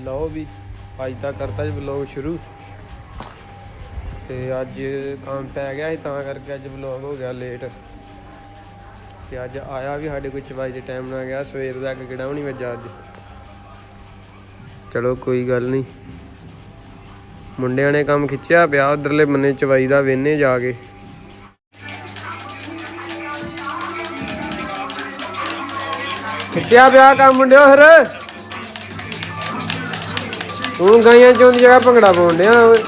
ਲਓ ਵੀ, ਅੱਜ ਦਾ ਕਰਤਾ ਜੀ ਵਲੌਗ ਸ਼ੁਰੂ। ਤੇ ਅੱਜ ਕੰਮ ਪੈ ਗਿਆ ਸੀ, ਤਾਂ ਕਰਕੇ ਅੱਜ ਵਲੌਗ ਹੋ ਗਿਆ ਲੇਟ ਤੇ ਅੱਜ ਆਇਆ ਵੀ ਸਾਡੇ ਕੋਈ ਚਵਾਈ ਦੇ ਟਾਈਮ ਨਾਲ ਗਿਆ, ਸਵੇਰ ਦਾ ਕਿਹੜਾ ਵੀ ਨਹੀਂ ਵੱਜਾ ਅੱਜ। ਚਲੋ ਕੋਈ ਗੱਲ ਨਹੀਂ ਮੁੰਡਿਆਂ ਨੇ ਕੰਮ ਖਿੱਚਿਆ ਪਿਆ, ਉਧਰਲੇ ਬੰਨੇ ਚਵਾਈ ਦਾ ਵੇਨੇ ਜਾ ਕੇ। ਖਿੱਚਿਆ ਪਿਆ ਕੰਮ ਮੁੰਡਿਓ ਫਿਰ? ਤੂੰ ਗਾਈਆਂ ਚੋਂ ਦੀ ਜਗ੍ਹਾ ਭੰਗੜਾ ਪਾਉਣ ਡਿਆ ਓਏ।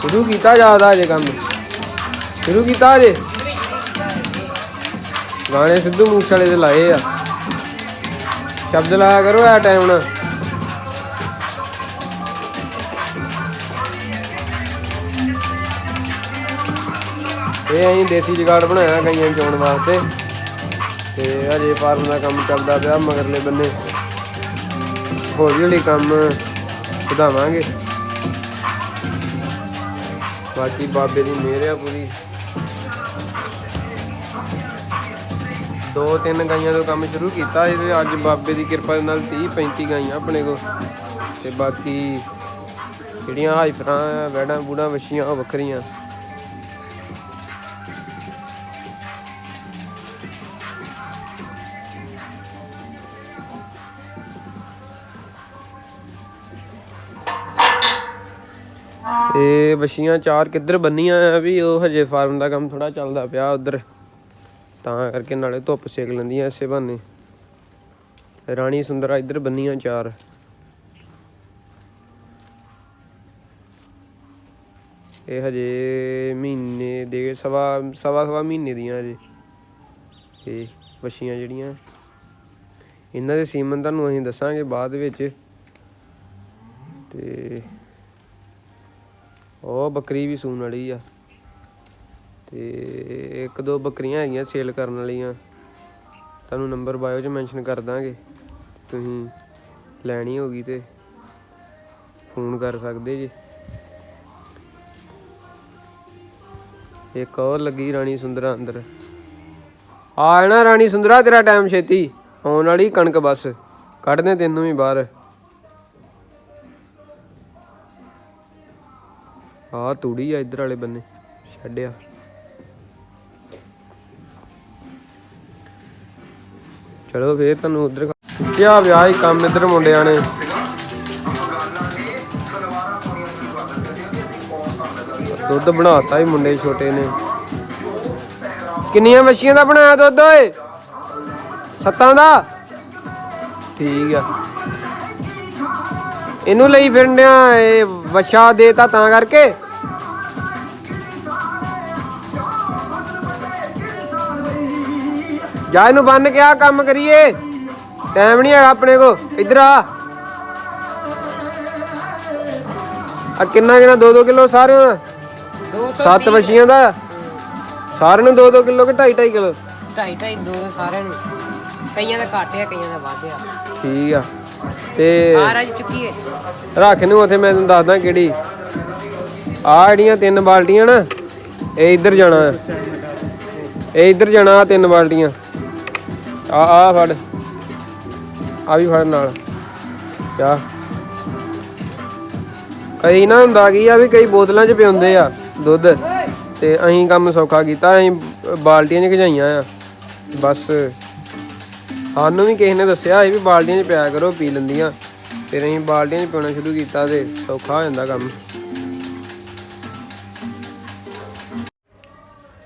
ਸ਼ੁਰੂ ਕੀਤਾ ਜ਼ਿਆਦਾ ਅਜੇ ਕੰਮ। ਸ਼ੁਰੂ ਕੀਤਾ ਅਜੇ ਗਾਣੇ ਸਿੱਧੂ ਮੂਸੇਵਾਲੇ ਦੇ ਲਾਏ ਆ। ਸ਼ਬਦ ਲਾਇਆ ਕਰੋ ਆ ਟਾਈਮ ਨਾਲ ਇਹ ਅਸੀਂ ਦੇਸੀ ਜੁਗਾੜ ਬਣਾਇਆ ਗਾਈਆਂ ਚੋਣ ਵਾਸਤੇ। ਤੇ ਹਜੇ ਫਾਰਮ ਦਾ ਕੰਮ ਚੱਲਦਾ ਪਿਆ, ਮਗਰਲੇ ਬੰਨੇ ਹੌਲੀ ਹੌਲੀ ਕੰਮ ਵਧਾਵਾਂਗੇ। ਬਾਕੀ ਬਾਬੇ ਦੀ ਮਿਹਰ ਆ ਪੂਰੀ। ਦੋ ਤਿੰਨ ਗਾਈਆਂ ਤੋਂ ਕੰਮ ਸ਼ੁਰੂ ਕੀਤਾ ਸੀ ਤੇ ਅੱਜ ਬਾਬੇ ਦੀ ਕਿਰਪਾ ਦੇ ਨਾਲ 30 35 ਗਾਈਆਂ ਆਪਣੇ ਕੋਲ। ਤੇ ਬਾਕੀ ਜਿਹੜੀਆਂ ਹਾਈਫਰਾਂ ਵੈੜਾਂ ਬੂੜਾਂ ਵਛੀਆਂ ਉਹ ਵੱਖਰੀਆਂ। ਇਹ ਵਛੀਆਂ ਚਾਰ ਕਿੱਧਰ ਬੰਨੀਆਂ ਆ ਵੀ ਉਹ ਹਜੇ ਫਾਰਮ ਦਾ ਕੰਮ ਥੋੜਾ ਚੱਲਦਾ ਪਿਆ ਉਧਰ। ਤਾਂ ਕਰਕੇ ਨਾਲੇ ਧੁੱਪ ਸੇਕ ਲੈਂਦੀਆਂ ਇਸੇ ਬਹਾਨੇ। ਰਾਣੀ ਸੁੰਦਰਾ ਇੱਧਰ ਬੰਨੀਆਂ ਚਾਰ। ਇਹ ਹਜੇ ਮਹੀਨੇ ਦੇ ਸਵਾ ਸਵਾ ਸਵਾ ਮਹੀਨੇ ਦੀਆਂ ਹਜੇ। ਤੇ ਵਛੀਆਂ ਜਿਹੜੀਆਂ। ਇਹਨਾਂ ਦੇ ਸੀਮਨ ਤੁਹਾਨੂੰ ਅਸੀਂ ਦੱਸਾਂਗੇ ਬਾਅਦ ਵਿੱਚ। ਤੇ ਉਹ ਬੱਕਰੀ ਵੀ ਸੂਣ ਵਾਲੀ ਆ। ਤੇ ਇੱਕ ਦੋ ਬੱਕਰੀਆਂ ਹੈਗੀਆਂ ਸੇਲ ਕਰਨ ਵਾਲੀਆਂ। ਤੁਹਾਨੂੰ ਨੰਬਰ ਬਾਇਓ 'ਚ ਮੈਂਸ਼ਨ ਕਰ ਦਾਂਗੇ। ਤੁਸੀਂ ਲੈਣੀ ਹੋਗੀ ਤੇ ਫੋਨ ਕਰ ਸਕਦੇ ਜੀ। ਇੱਕ ਹੋਰ ਲੱਗੀ ਰਾਣੀ ਸੁੰਦਰਾ ਅੰਦਰ। ਆ ਜਾਣਾ ਰਾਣੀ ਸੁੰਦਰਾ, ਤੇਰਾ ਟਾਈਮ ਛੇਤੀ। ਆਉਣ ਵਾਲੀ ਕਣਕ ਬਸ। ਕੱਢਦੇ ਤੈਨੂੰ ਵੀ ਬਾਹਰ। ਆ ਤੂੜੀ ਆ ਇੱਧਰ ਵਾਲੇ ਬੰਨੇ ਛੱਡਿਆ ਚਲੋ ਫੇਰ ਤੁਹਾਨੂੰ ਉਧਰ ਕਿਆ ਵਿਆਹ ਹੀ ਕੰਮ ਇੱਧਰ ਮੁੰਡਿਆਂ ਨੇ। ਦੁੱਧ ਬਣਾਤਾ ਹੀ ਮੁੰਡੇ ਛੋਟੇ ਨੇ। ਕਿੰਨੀਆਂ ਮੱਛੀਆਂ ਦਾ ਬਣਾਇਆ ਦੁੱਧ, ਓਏ? ਸੱਤਾਂ ਦਾ? ਠੀਕ ਆ। ਇਹਨੂੰ ਲਈ ਫਿਰਨਿਆ ਇਹ ਵਛਾ ਦੇਤਾ ਤਾਂ ਕਰਕੇ। ਜਾ ਇਹਨੂੰ ਬੰਨ ਕੇ ਆ ਕੰਮ ਕਰੀਏ। ਟਾਈਮ ਨਹੀਂ ਹੈਗਾ ਆਪਣੇ ਕੋ ਇੱਧਰ ਆ। ਆ ਕਿੰਨਾ ਕਿੰਨਾ? 2-2 ਕਿਲੋ ਸਾਰਿਆਂ ਦਾ। 200 ਸੱਤ ਵਛੀਆਂ ਦਾ। ਸਾਰਿਆਂ ਨੂੰ 2-2 ਕਿਲੋ ਕਿ 2.5 ਕਿਲੋ? ਢਾਈ ਢਾਈ ਦੋ ਸਾਰਿਆਂ ਨੂੰ। ਕਈਆਂ ਦਾ ਘੱਟ ਆ ਕਈਆਂ ਦਾ ਵੱਧ ਆ। ਠੀਕ ਆ। ਤੇ ਆ ਰਾਜ ਚੁੱਕੀ ਹੈ ਰੱਖ ਨੂੰ ਉਥੇ ਮੈਂ ਤੈਨੂੰ ਦੱਸਦਾ ਕਿਹੜੀ। ਆ ਜਿਹੜੀਆਂ ਤਿੰਨ ਬਾਲਟੀਆਂ ਨਾ ਇਹ ਇੱਧਰ ਜਾਣਾ। ਇਹ ਇੱਧਰ ਜਾਣਾ ਤਿੰਨ ਬਾਲਟੀਆਂ। ਆ ਆ ਫੜ। ਆ ਵੀ ਫੜ ਨਾਲ। ਜਾ। ਕਈ ਨਾ ਹੁੰਦਾ ਕੀ ਆ ਵੀ ਕਈ ਬੋਤਲਾਂ 'ਚ ਪਿਉਂਦੇ ਆ ਦੁੱਧ। ਤੇ ਅਸੀਂ ਕੰਮ ਸੌਖਾ ਕੀਤਾ, ਅਸੀਂ ਬਾਲਟੀਆਂ 'ਚ ਖਜਾਈਆਂ ਆ। ਬਸ। ਸਾਨੂੰ ਵੀ ਕਿਸੇ ਨੇ ਦੱਸਿਆ ਸੀ ਵੀ ਬਾਲਟੀਆਂ 'ਚ ਪਿਆ ਕਰੋ, ਪੀ ਲੈਂਦੀਆਂ। ਫਿਰ ਅਸੀਂ ਬਾਲਟੀਆਂ 'ਚ ਪਿਉਣਾ ਸ਼ੁਰੂ ਕੀਤਾ ਤੇ ਸੌਖਾ ਹੋ ਜਾਂਦਾ ਕੰਮ।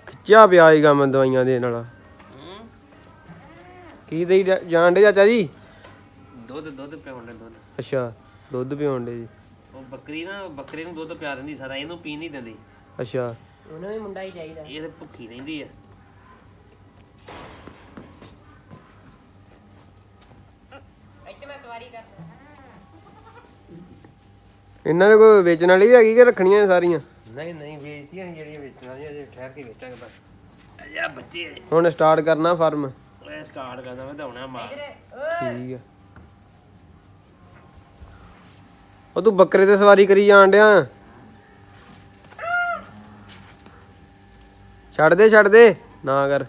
ਖਿੱਚਿਆ ਪਿਆ ਹੀ ਕੰਮ ਦਵਾਈਆਂ ਦੇਣ ਵਾਲਾ। ਕੀ ਦੇਈ ਜਾ- ਜਾਣ ਡੇ ਚਾਚਾ ਜੀ? ਦੁੱਧ ਦੁੱਧ ਪਿਆਉਣ ਦੇ ਦੁੱਧ। ਅੱਛਾ ਦੁੱਧ ਪਿਉਣ ਡੇ ਜੀ। ਉਹ ਬੱਕਰੀ ਨਾ ਬੱਕਰੇ ਨੂੰ ਦੁੱਧ ਪਿਆ ਦਿੰਦੀ ਸਾਰਾ ਇਹਨੂੰ ਪੀਣ ਨਹੀਂ ਦਿੰਦੀ। ਅੱਛਾ। ਉਹਨਾਂ ਵੀ ਮੁੰਡਾ ਹੀ ਚਾਹੀਦਾ। ਇਹ ਤੇ ਭੁੱਖੀ ਰਹਿੰਦੀ ਆ। ਇੱਥੇ ਮੈਂ ਸਵਾਰੀ ਕਰ ਇਹਨਾਂ ਦੇ ਕੋਈ ਵੇਚਣ ਵਾਲੀ ਵੀ ਹੈਗੀ ਕਿ ਰੱਖਣੀਆਂ ਸਾਰੀਆਂ? ਨਹੀਂ ਨਹੀਂ ਵੇਚਦੀਆਂ ਜਿਹੜੀਆਂ ਵੇਚਣਾ ਜੀ ਅਜੇ ਠਹਿਰ ਕੇ ਵੇਚਾਂਗੇ ਬਸ। ਅਜਾ ਬੱਚੇ। ਹੁਣ ਸਟਾਰਟ ਕਰਨਾ ਫਾਰਮ ਉਹ ਤੂੰ ਬੱਕਰੇ ਤੇ ਸਵਾਰੀ ਕਰੀ ਜਾਣ ਡਿਆ। ਛੱਡ ਦੇ ਛੱਡ ਦੇ। ਨਾ ਕਰ।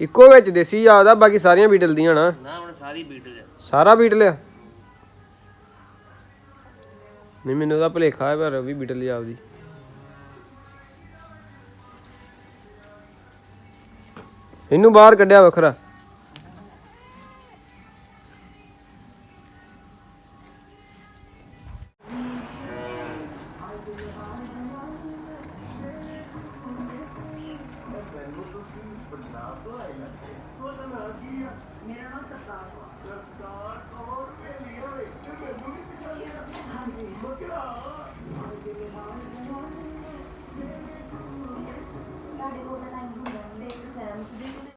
ਇੱਕੋ ਵਿੱਚ ਦੇਸੀ ਯਾਦ ਆ ਬਾਕੀ ਸਾਰੀਆਂ ਬੀਟਲ ਦੀਆਂ ਨਾ। ਨਾ ਹੁਣ ਸਾਰੀ ਬੀਟਲ ਸਾਰਾ ਬੀਟਲ ਆ। ਨਹੀਂ ਮੈਨੂੰ ਉਹਦਾ ਭਲੇਖਾ ਹੈ ਪਰ ਵੀ ਬੀਟਲ ਜਾਪਦੀ ਇਹਨੂੰ ਬਾਹਰ ਕੱਢਿਆ ਵੱਖਰਾ। Oh.